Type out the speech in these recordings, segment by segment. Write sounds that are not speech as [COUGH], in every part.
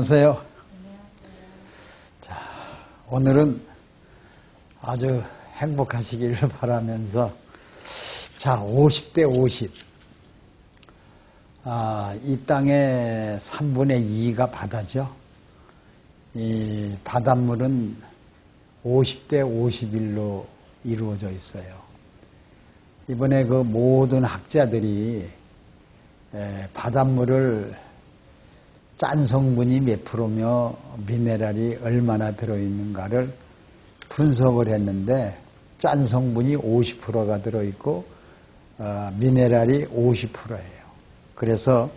안녕하세요. 자, 오늘은 아주 행복하시기를 [LAUGHS] 바라면서 자, 50대 50. 아, 이 땅의 3분의 2가 바다죠. 이 바닷물은 50대 51로 이루어져 있어요. 이번에 그 모든 학자들이 바닷물을 짠 성분이 몇 프로며 미네랄이 얼마나 들어있는가를 분석을 했는데 짠 성분이 50%가 들어있고 어, 미네랄이 50%예요. 그래서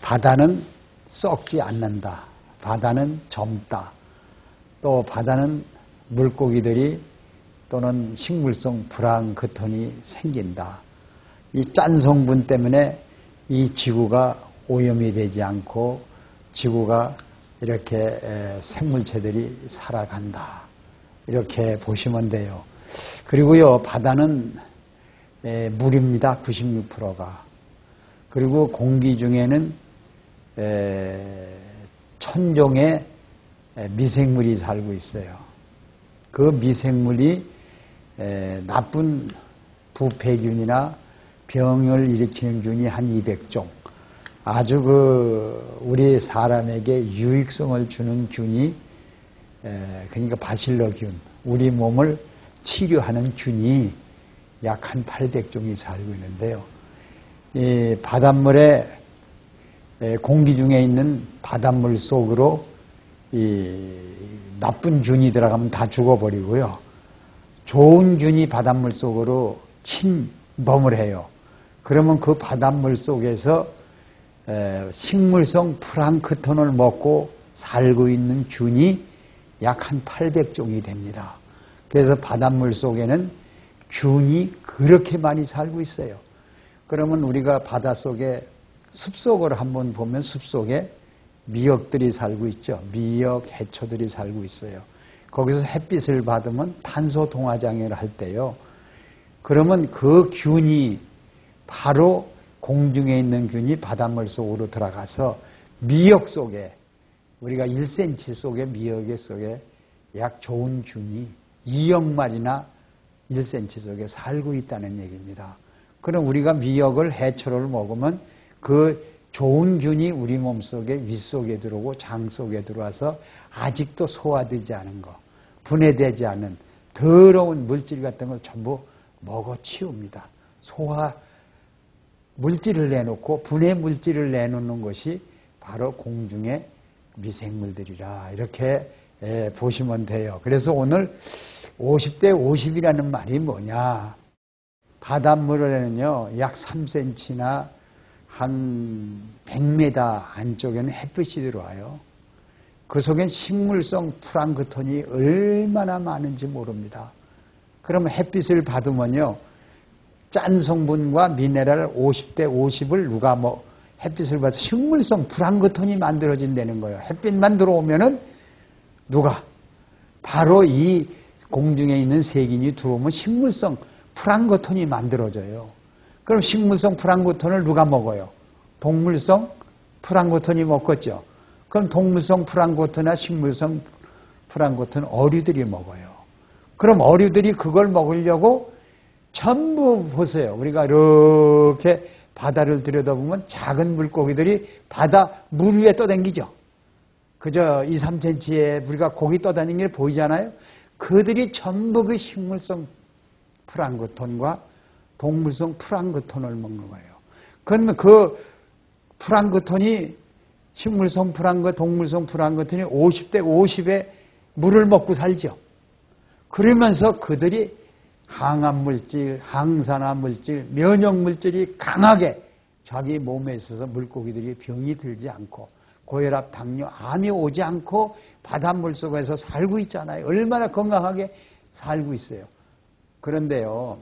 바다는 썩지 않는다. 바다는 젊다. 또 바다는 물고기들이 또는 식물성 불황크톤이 생긴다. 이 짠 성분 때문에 이 지구가 오염이 되지 않고 지구가 이렇게 생물체들이 살아간다. 이렇게 보시면 돼요. 그리고요, 바다는 물입니다. 96%가. 그리고 공기 중에는 천종의 미생물이 살고 있어요. 그 미생물이 나쁜 부패균이나 병을 일으키는 균이 한 200종. 아주 그 우리 사람에게 유익성을 주는 균이 그러니까 바실러균, 우리 몸을 치료하는 균이 약 한 800종이 살고 있는데요. 이 바닷물에 공기 중에 있는 바닷물 속으로 이 나쁜 균이 들어가면 다 죽어버리고요. 좋은 균이 바닷물 속으로 침범을 해요. 그러면 그 바닷물 속에서 식물성 프랑크톤을 먹고 살고 있는 균이 약 한 800종이 됩니다. 그래서 바닷물 속에는 균이 그렇게 많이 살고 있어요. 그러면 우리가 바닷속에 숲속을 한번 보면 숲속에 미역들이 살고 있죠. 미역, 해초들이 살고 있어요. 거기서 햇빛을 받으면 탄소 동화장애를 할 때요. 그러면 그 균이 바로 공중에 있는 균이 바닷물 속으로 들어가서 미역 속에 우리가 1cm 속에 미역의 속에 약 좋은 균이 2억 마리나 1cm 속에 살고 있다는 얘기입니다. 그럼 우리가 미역을 해초를 먹으면 그 좋은 균이 우리 몸속에 윗속에 들어오고 장 속에 들어와서 아직도 소화되지 않은 거, 분해되지 않은 더러운 물질 같은 걸 전부 먹어 치웁니다. 소화 물질을 내놓고 분해 물질을 내놓는 것이 바로 공중의 미생물들이라 이렇게 예, 보시면 돼요. 그래서 오늘 50대 50이라는 말이 뭐냐? 바닷물에는요, 약 3cm나 한 100m 안쪽에는 햇빛이 들어와요. 그 속엔 식물성 프랑크톤이 얼마나 많은지 모릅니다. 그러면 햇빛을 받으면요, 짠 성분과 미네랄 50대 50을 누가 뭐 햇빛을 받아 식물성 프랑크톤이 만들어진다는 거예요. 햇빛만 들어오면은 누가 바로 이 공중에 있는 세균이 들어오면 식물성 프랑크톤이 만들어져요. 그럼 식물성 프랑크톤을 누가 먹어요? 동물성 프랑크톤이 먹겠죠. 그럼 동물성 프랑크톤이나 식물성 프랑크톤 어류들이 먹어요. 그럼 어류들이 그걸 먹으려고 전부 보세요. 우리가 이렇게 바다를 들여다보면 작은 물고기들이 바다 물 위에 떠다니죠. 그저 2, 3cm의 우리가 고기 떠다니는 게 보이잖아요. 그들이 전부 그 식물성 프랑크톤과 동물성 프랑크톤을 먹는 거예요. 그러면 그 프랑크톤이 식물성 프랑크, 동물성 프랑크톤이 50대 50에 물을 먹고 살죠. 그러면서 그들이 항암 물질, 항산화 물질, 면역 물질이 강하게 자기 몸에 있어서 물고기들이 병이 들지 않고 고혈압, 당뇨, 암이 오지 않고 바닷물 속에서 살고 있잖아요. 얼마나 건강하게 살고 있어요. 그런데요,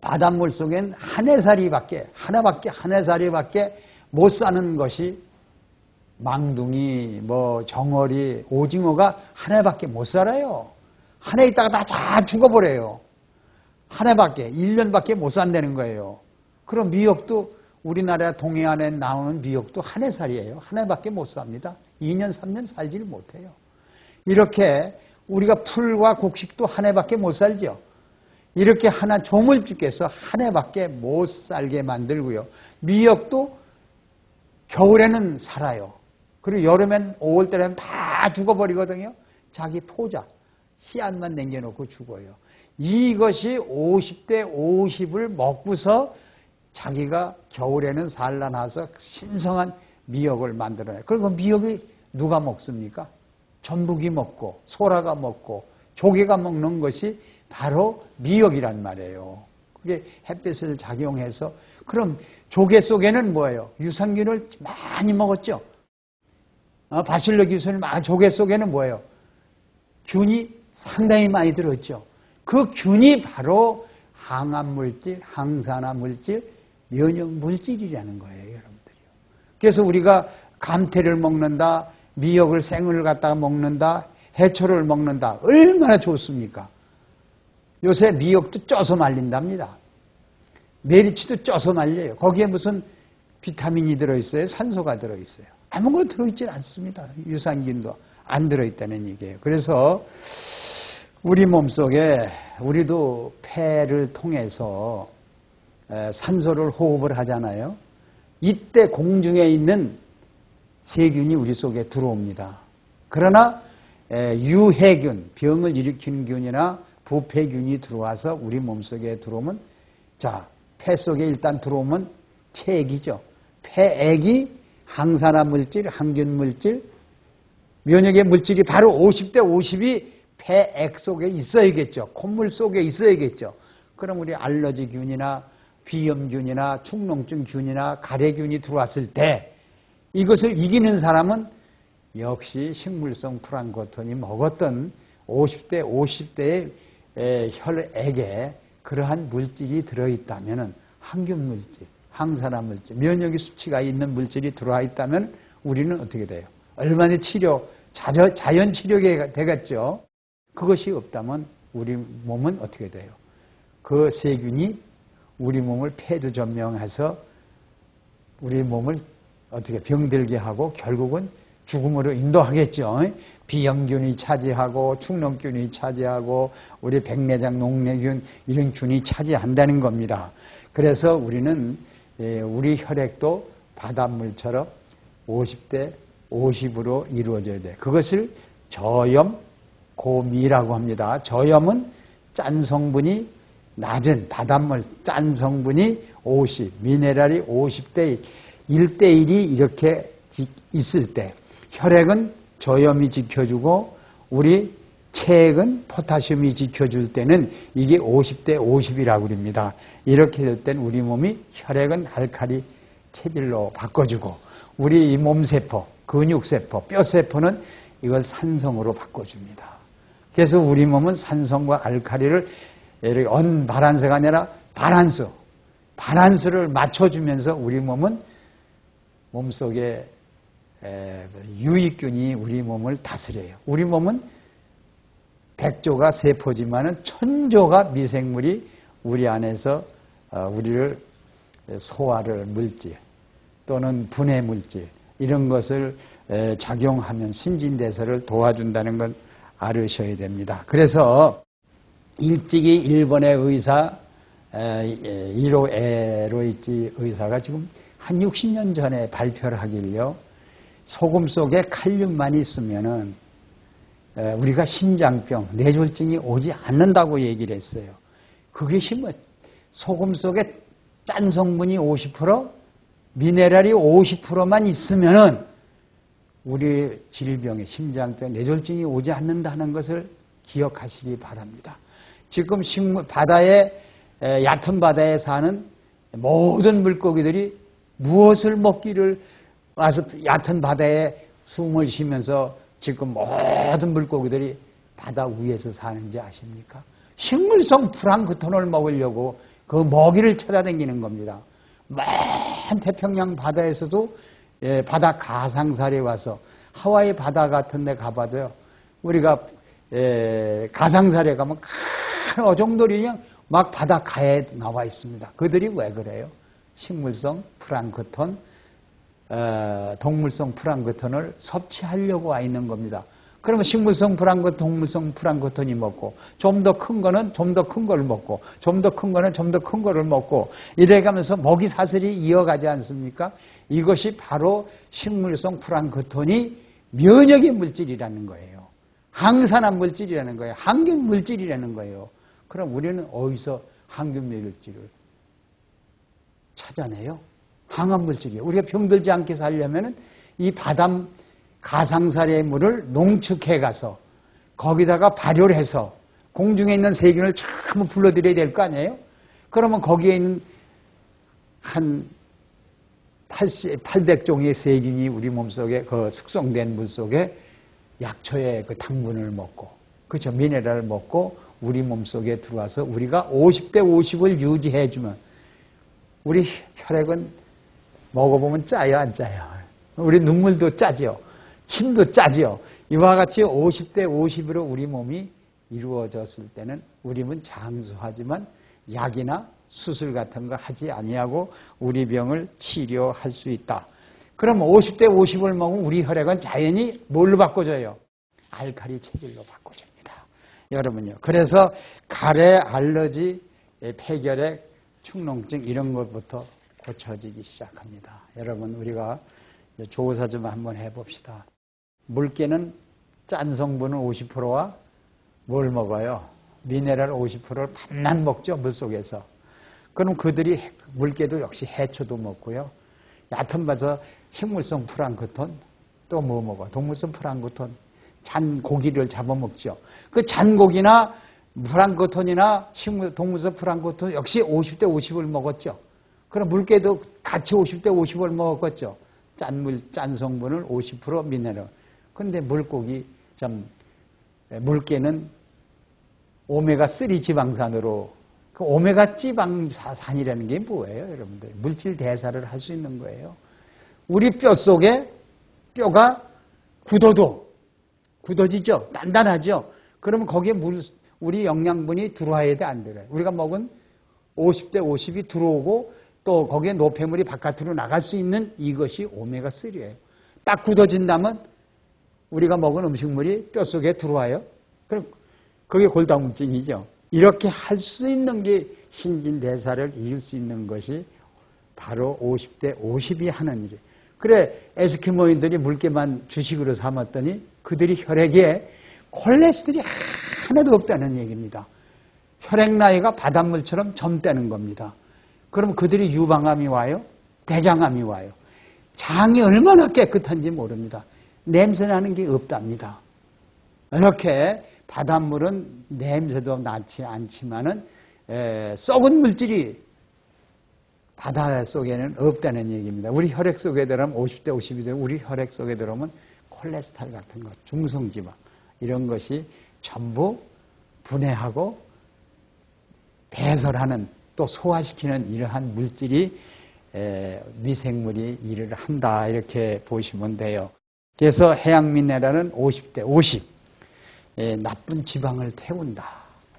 바닷물 속엔 한 해살이밖에, 하나밖에, 한 해살이밖에 못 사는 것이 망둥이, 뭐, 정어리, 오징어가 한 해밖에 못 살아요. 한 해 있다가 다다 죽어버려요. 한 해밖에, 1년밖에 못 산다는 거예요. 그럼 미역도 우리나라 동해안에 나오는 미역도 한 해 살이에요. 한 해밖에 못 삽니다. 2년, 3년 살지를 못해요. 이렇게 우리가 풀과 곡식도 한 해밖에 못 살죠. 이렇게 하나 조물주께서 한 해밖에 못 살게 만들고요. 미역도 겨울에는 살아요. 그리고 여름엔 5월달에는 다 죽어버리거든요. 자기 포자, 씨앗만 남겨놓고 죽어요. 이것이 50대 50을 먹고서 자기가 겨울에는 산란해서 신성한 미역을 만들어내요. 그리고 미역이 누가 먹습니까? 전북이 먹고 소라가 먹고 조개가 먹는 것이 바로 미역이란 말이에요. 그게 햇빛을 작용해서 그럼 조개 속에는 뭐예요? 유산균을 많이 먹었죠. 어, 바실로 기술을 조개 속에는 뭐예요? 균이 상당히 많이 들었죠. 그 균이 바로 항암 물질, 항산화 물질, 면역 물질이라는 거예요, 여러분들이요. 그래서 우리가 감태를 먹는다, 미역을 생을 갖다가 먹는다, 해초를 먹는다. 얼마나 좋습니까? 요새 미역도 쪄서 말린답니다. 메리치도 쪄서 말려요. 거기에 무슨 비타민이 들어있어요? 산소가 들어있어요. 아무것도 들어있지 않습니다. 유산균도 안 들어있다는 얘기예요. 그래서 우리 몸속에 우리도 폐를 통해서 산소를 호흡을 하잖아요. 이때 공중에 있는 세균이 우리 속에 들어옵니다. 그러나 유해균, 병을 일으키는 균이나 부패균이 들어와서 우리 몸속에 들어오면 자, 폐 속에 일단 들어오면 체액이죠. 폐액이 항산화 물질, 항균 물질, 면역의 물질이 바로 50대 50이 폐액 속에 있어야겠죠. 콧물 속에 있어야겠죠. 그럼 우리 알러지균이나 비염균이나 축농증균이나 가래균이 들어왔을 때 이것을 이기는 사람은 역시 식물성 프랑코톤이 먹었던 50대 50대의 혈액에 그러한 물질이 들어있다면 항균 물질, 항산화 물질, 면역의 수치가 있는 물질이 들어와 있다면 우리는 어떻게 돼요? 얼마나 치료, 자연 치료가 되겠죠. 그것이 없다면 우리 몸은 어떻게 돼요? 그 세균이 우리 몸을 폐도 점령해서 우리 몸을 어떻게 병들게 하고 결국은 죽음으로 인도하겠죠. 비염균이 차지하고 축농균이 차지하고 우리 백내장 녹내균 이런 균이 차지한다는 겁니다. 그래서 우리는 예, 우리 혈액도 바닷물처럼 50대 50으로 이루어져야 돼. 그것을 저염 고미라고 합니다. 저염은 짠 성분이 낮은 바닷물 짠 성분이 50, 미네랄이 50대 1대 1이 이렇게 있을 때 혈액은 저염이 지켜주고 우리 체액은 포타슘이 지켜줄 때는 이게 50대 50이라고 그럽니다. 이렇게 될 땐 우리 몸이 혈액은 알칼리 체질로 바꿔주고 우리 몸세포, 근육세포, 뼈세포는 이걸 산성으로 바꿔줍니다. 그래서 우리 몸은 산성과 알칼리를 언바란스가 아니라 바란스, 바란스를 맞춰주면서 우리 몸은 몸속에 유익균이 우리 몸을 다스려요. 우리 몸은 백조가 세포지만은 천조가 미생물이 우리 안에서 어, 우리를 소화를 물질 또는 분해 물질 이런 것을 작용하면 신진대사를 도와준다는 걸 알으셔야 됩니다. 그래서 일찍이 일본의 의사 1호 에로이치 의사가 지금 한 60년 전에 발표를 하길요. 소금 속에 칼륨만 있으면은 우리가 심장병, 뇌졸중이 오지 않는다고 얘기를 했어요. 그것이 뭐 소금 속에 짠 성분이 50%, 미네랄이 50%만 있으면은 우리 질병에 심장병, 뇌졸중이 오지 않는다는 것을 기억하시기 바랍니다. 지금 식물 바다에 얕은 바다에 사는 모든 물고기들이 무엇을 먹기를 와서 얕은 바다에 숨을 쉬면서 지금 모든 물고기들이 바다 위에서 사는지 아십니까? 식물성 플랑크톤을 먹으려고 그 먹이를 찾아다니는 겁니다. 먼 태평양 바다에서도 예, 바다 가상살에 와서 하와이 바다 같은 데 가봐도요. 우리가 예, 가상살에 가면 큰 어종들이 그냥 막 바닷가에 나와 있습니다. 그들이 왜 그래요? 식물성 플랑크톤, 어, 동물성 플랑크톤을 섭취하려고 와 있는 겁니다. 그러면 식물성 플랑크톤, 동물성 플랑크톤이 먹고 좀 더 큰 거는 좀 더 큰 걸 먹고 좀 더 큰 거는 좀 더 큰 거를 먹고 이래가면서 먹이 사슬이 이어가지 않습니까? 이것이 바로 식물성 플랑크톤이 면역의 물질이라는 거예요. 항산화 물질이라는 거예요. 항균 물질이라는 거예요. 그럼 우리는 어디서 항균 물질을 찾아내요? 항암 물질이에요. 우리가 병들지 않게 살려면 이 바담 가상살의 물을 농축해 가서 거기다가 발효를 해서 공중에 있는 세균을 전부 불러들여야 될 거 아니에요? 그러면 거기에 있는 한 800종의 세균이 우리 몸속에 그 숙성된 물 속에 약초의 그 당분을 먹고 그죠? 미네랄을 먹고 우리 몸속에 들어와서 우리가 50대 50을 유지해 주면 우리 혈액은 먹어보면 짜요 안 짜요? 우리 눈물도 짜죠 침도 짜죠 이와 같이 50대 50으로 우리 몸이 이루어졌을 때는 우리 몸은 장수하지만 약이나 수술 같은 거 하지 아니하고 우리 병을 치료할 수 있다. 그럼 50대 50을 먹으면 우리 혈액은 자연히 뭘로 바꿔줘요? 알칼리 체질로 바꿔줍니다. 여러분요. 그래서 가래, 알러지, 폐결핵, 축농증 이런 것부터 고쳐지기 시작합니다. 여러분 우리가 조사 좀 한번 해봅시다. 물개는 짠 성분은 50%와 뭘 먹어요? 미네랄 50%를 밤낮 먹죠 물속에서. 그럼 그들이 물개도 역시 해초도 먹고요. 얕은 봐서 식물성 프랑크톤 또 뭐 먹어? 동물성 프랑크톤 잔 고기를 잡아먹죠. 그 잔 고기나 프랑크톤이나 식물 동물성 프랑크톤 역시 50대 50을 먹었죠. 그럼 물개도 같이 50대 50을 먹었죠. 짠물 짠 성분을 50% 미네랄. 근데 물고기 좀 물개는 오메가 3 지방산으로 그 오메가 지방산이라는 게 뭐예요, 여러분들? 물질 대사를 할 수 있는 거예요. 우리 뼈 속에 뼈가 굳어도 굳어지죠? 단단하죠? 그러면 거기에 물, 우리 영양분이 들어와야 돼, 안 들어요? 우리가 먹은 50대 50이 들어오고 또 거기에 노폐물이 바깥으로 나갈 수 있는 이것이 오메가3예요. 딱 굳어진다면 우리가 먹은 음식물이 뼈 속에 들어와요. 그럼 그게 골다공증이죠. 이렇게 할 수 있는 게 신진대사를 이룰 수 있는 것이 바로 50대 50이 하는 일이에요. 그래 에스키모인들이 물개만 주식으로 삼았더니 그들이 혈액에 콜레스테롤이 하나도 없다는 얘기입니다. 혈액 나이가 바닷물처럼 젊다는 겁니다. 그럼 그들이 유방암이 와요? 대장암이 와요. 장이 얼마나 깨끗한지 모릅니다. 냄새 나는 게 없답니다. 이렇게 바닷물은 냄새도 나지 않지만은 에, 썩은 물질이 바다 속에는 없다는 얘기입니다. 우리 혈액 속에 들어오면 50대 50이 되면 우리 혈액 속에 들어오면 콜레스테롤 같은 것, 중성지방 이런 것이 전부 분해하고 배설하는 또 소화시키는 이러한 물질이 에, 미생물이 일을 한다 이렇게 보시면 돼요. 그래서 해양 미네랄은 50대 50 에, 나쁜 지방을 태운다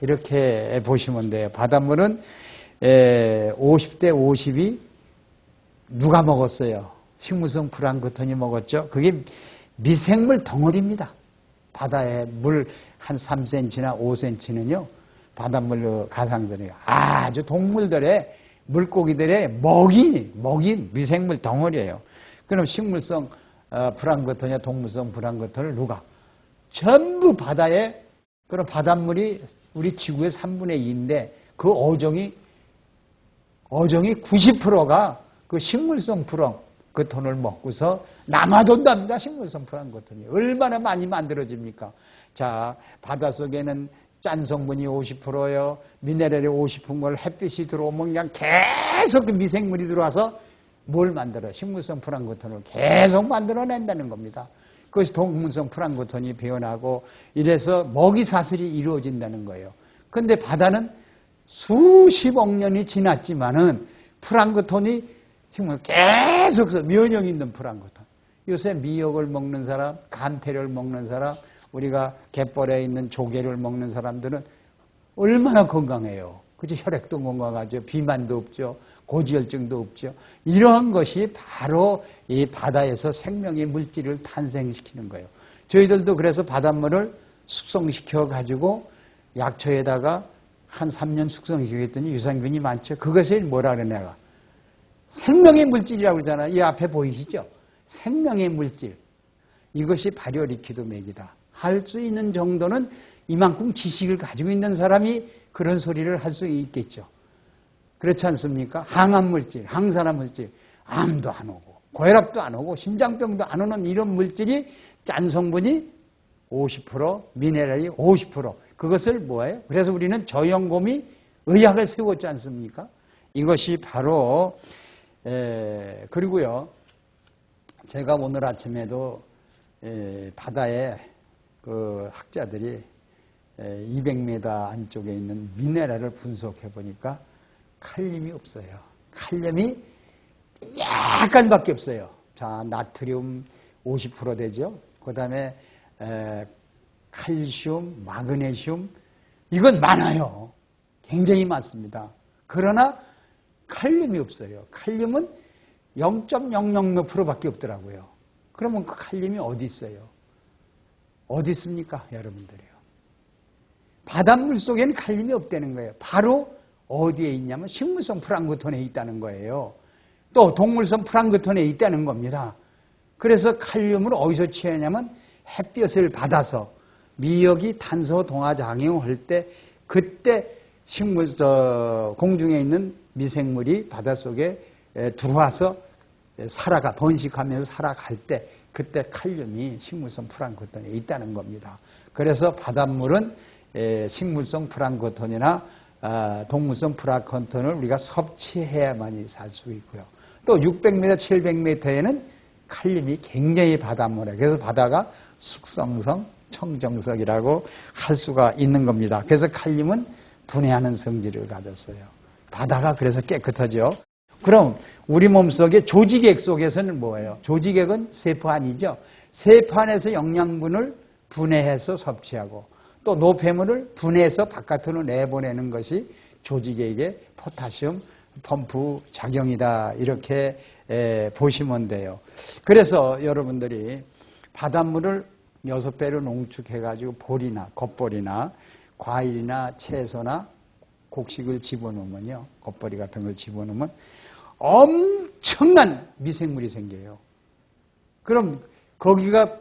이렇게 보시면 돼요. 바닷물은 에, 50대 50이 누가 먹었어요? 식물성 프랑크톤이 먹었죠. 그게 미생물 덩어리입니다. 바다에 물 한 3cm나 5cm는요. 바닷물로 가상들이 아주 동물들의 물고기들의 먹인 먹인 미생물 덩어리예요. 그럼 식물성 어, 프랑크톤이나 동물성 프랑크톤을 누가 전부 바다에 그런 바닷물이 우리 지구의 3분의 2인데 그 어종이 어종이 90%가 그 식물성 프랑크톤을 먹고서 남아돈답니다. 식물성 프랑크톤이 얼마나 많이 만들어집니까? 자 바닷속에는 짠 성분이 50%요. 미네랄이 50%걸 햇빛이 들어오면 그냥 계속 그 미생물이 들어와서 뭘 만들어? 식물성 프랑크톤을 계속 만들어낸다는 겁니다. 그것이 동물성 프랑크톤이 배어나고 이래서 먹이 사슬이 이루어진다는 거예요. 근데 바다는 수십억 년이 지났지만은 프랑크톤이 지금 계속 면역 있는 프랑크톤. 요새 미역을 먹는 사람, 간태를 먹는 사람, 우리가 갯벌에 있는 조개를 먹는 사람들은 얼마나 건강해요. 그죠? 혈액도 건강하죠. 비만도 없죠. 고지혈증도 없죠. 이러한 것이 바로 이 바다에서 생명의 물질을 탄생시키는 거예요. 저희들도 그래서 바닷물을 숙성시켜 가지고 약초에다가 한 3년 숙성시켰더니 유산균이 많죠. 그것을 뭐라 그래 내가 생명의 물질이라고 그러잖아요. 이 앞에 보이시죠? 생명의 물질. 이것이 발효 리퀴드 맥이다. 할 수 있는 정도는 이만큼 지식을 가지고 있는 사람이 그런 소리를 할 수 있겠죠. 그렇지 않습니까? 항암 물질, 항산화 물질, 암도 안 오고, 고혈압도 안 오고, 심장병도 안 오는 이런 물질이 짠 성분이 50%, 미네랄이 50%. 그것을 뭐예요? 그래서 우리는 저연고미 의학을 세웠지 않습니까? 이것이 바로 에, 그리고요. 제가 오늘 아침에도 에, 바다에 그 학자들이 200m 안쪽에 있는 미네랄을 분석해 보니까 칼륨이 없어요. 칼륨이 약간밖에 없어요. 자, 나트륨 50% 되죠. 그 다음에 칼슘, 마그네슘 이건 많아요. 굉장히 많습니다. 그러나 칼륨이 없어요. 칼륨은 0.00몇 프로밖에 없더라고요. 그러면 그 칼륨이 어디 있어요? 어디 있습니까, 여러분들이요? 바닷물 속에는 칼륨이 없다는 거예요. 바로 어디에 있냐면 식물성 프랑크톤에 있다는 거예요. 또 동물성 프랑크톤에 있다는 겁니다. 그래서 칼륨을 어디서 취하냐면 햇볕을 받아서 미역이 탄소 동화 작용을 할때 그때 식물 공중에 있는 미생물이 바닷속에 들어와서 살아가 번식하면서 살아갈 때 그때 칼륨이 식물성 프랑크톤에 있다는 겁니다. 그래서 바닷물은 식물성 프랑크톤이나 아, 동물성 프랑크톤을 우리가 섭취해야만이 살 수 있고요. 또 600m, 700m에는 칼륨이 굉장히 바닷물에 그래서 바다가 숙성성, 청정석이라고 할 수가 있는 겁니다. 그래서 칼륨은 분해하는 성질을 가졌어요. 바다가 그래서 깨끗하죠. 그럼 우리 몸속에 조직액 속에서는 뭐예요? 조직액은 세포 안이죠. 세포 안에서 영양분을 분해해서 섭취하고 또 노폐물을 분해해서 바깥으로 내보내는 것이 조직액의 포타슘 펌프 작용이다 이렇게 보시면 돼요. 그래서 여러분들이 바닷물을 여섯 배로 농축해가지고 볼이나 겉볼이나 과일이나 채소나 곡식을 집어넣으면요. 겉벌이 같은 걸 집어넣으면 엄청난 미생물이 생겨요. 그럼 거기가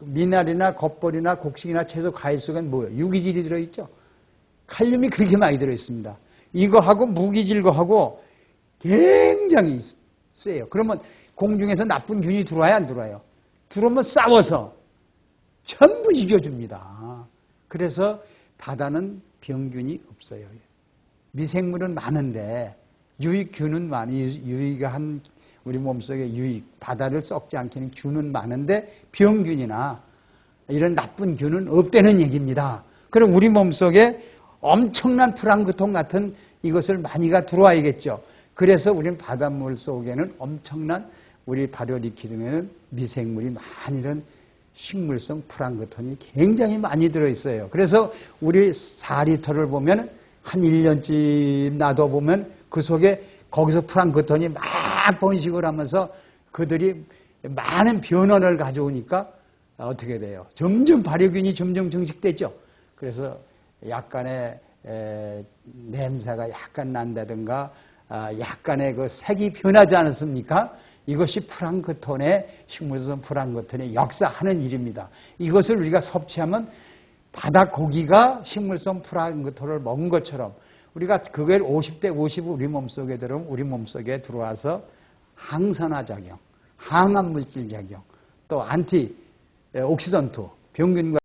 미나리나 겉벌이나 곡식이나 채소 과일 속엔 뭐예요? 유기질이 들어있죠? 칼륨이 그렇게 많이 들어있습니다. 이거하고 무기질거하고 굉장히 세요. 그러면 공중에서 나쁜 균이 들어와야 안 들어와요? 들어오면 싸워서 전부 이겨줍니다. 그래서 바다는 병균이 없어요. 미생물은 많은데 유익균은 많이 유익한 우리 몸속에 유익 바다를 썩지 않게 하는 균은 많은데 병균이나 이런 나쁜 균은 없다는 얘기입니다. 그럼 우리 몸속에 엄청난 프랑크톤 같은 이것을 많이가 들어와야겠죠. 그래서 우리는 바닷물 속에는 엄청난 우리 발효리퀴드에는 미생물이 많이는 식물성 프랑크톤이 굉장히 많이 들어있어요. 그래서 우리 4리터를 보면 한 1년쯤 놔둬보면 그 속에 거기서 프랑크톤이 막 번식을 하면서 그들이 많은 변원을 가져오니까 어떻게 돼요? 점점 발효균이 점점 증식되죠. 그래서 약간의 냄새가 약간 난다든가 아, 약간의 그 색이 변하지 않았습니까? 이것이 프랑크톤의 식물성 프랑크톤의 역사하는 일입니다. 이것을 우리가 섭취하면 바다 고기가 식물성 프랑크톤을 먹은 것처럼 우리가 그걸 50대 50 우리 몸속에 들어오면 우리 몸속에 들어와서 항산화 작용, 항암 물질 작용, 또 안티 옥시던트 병균과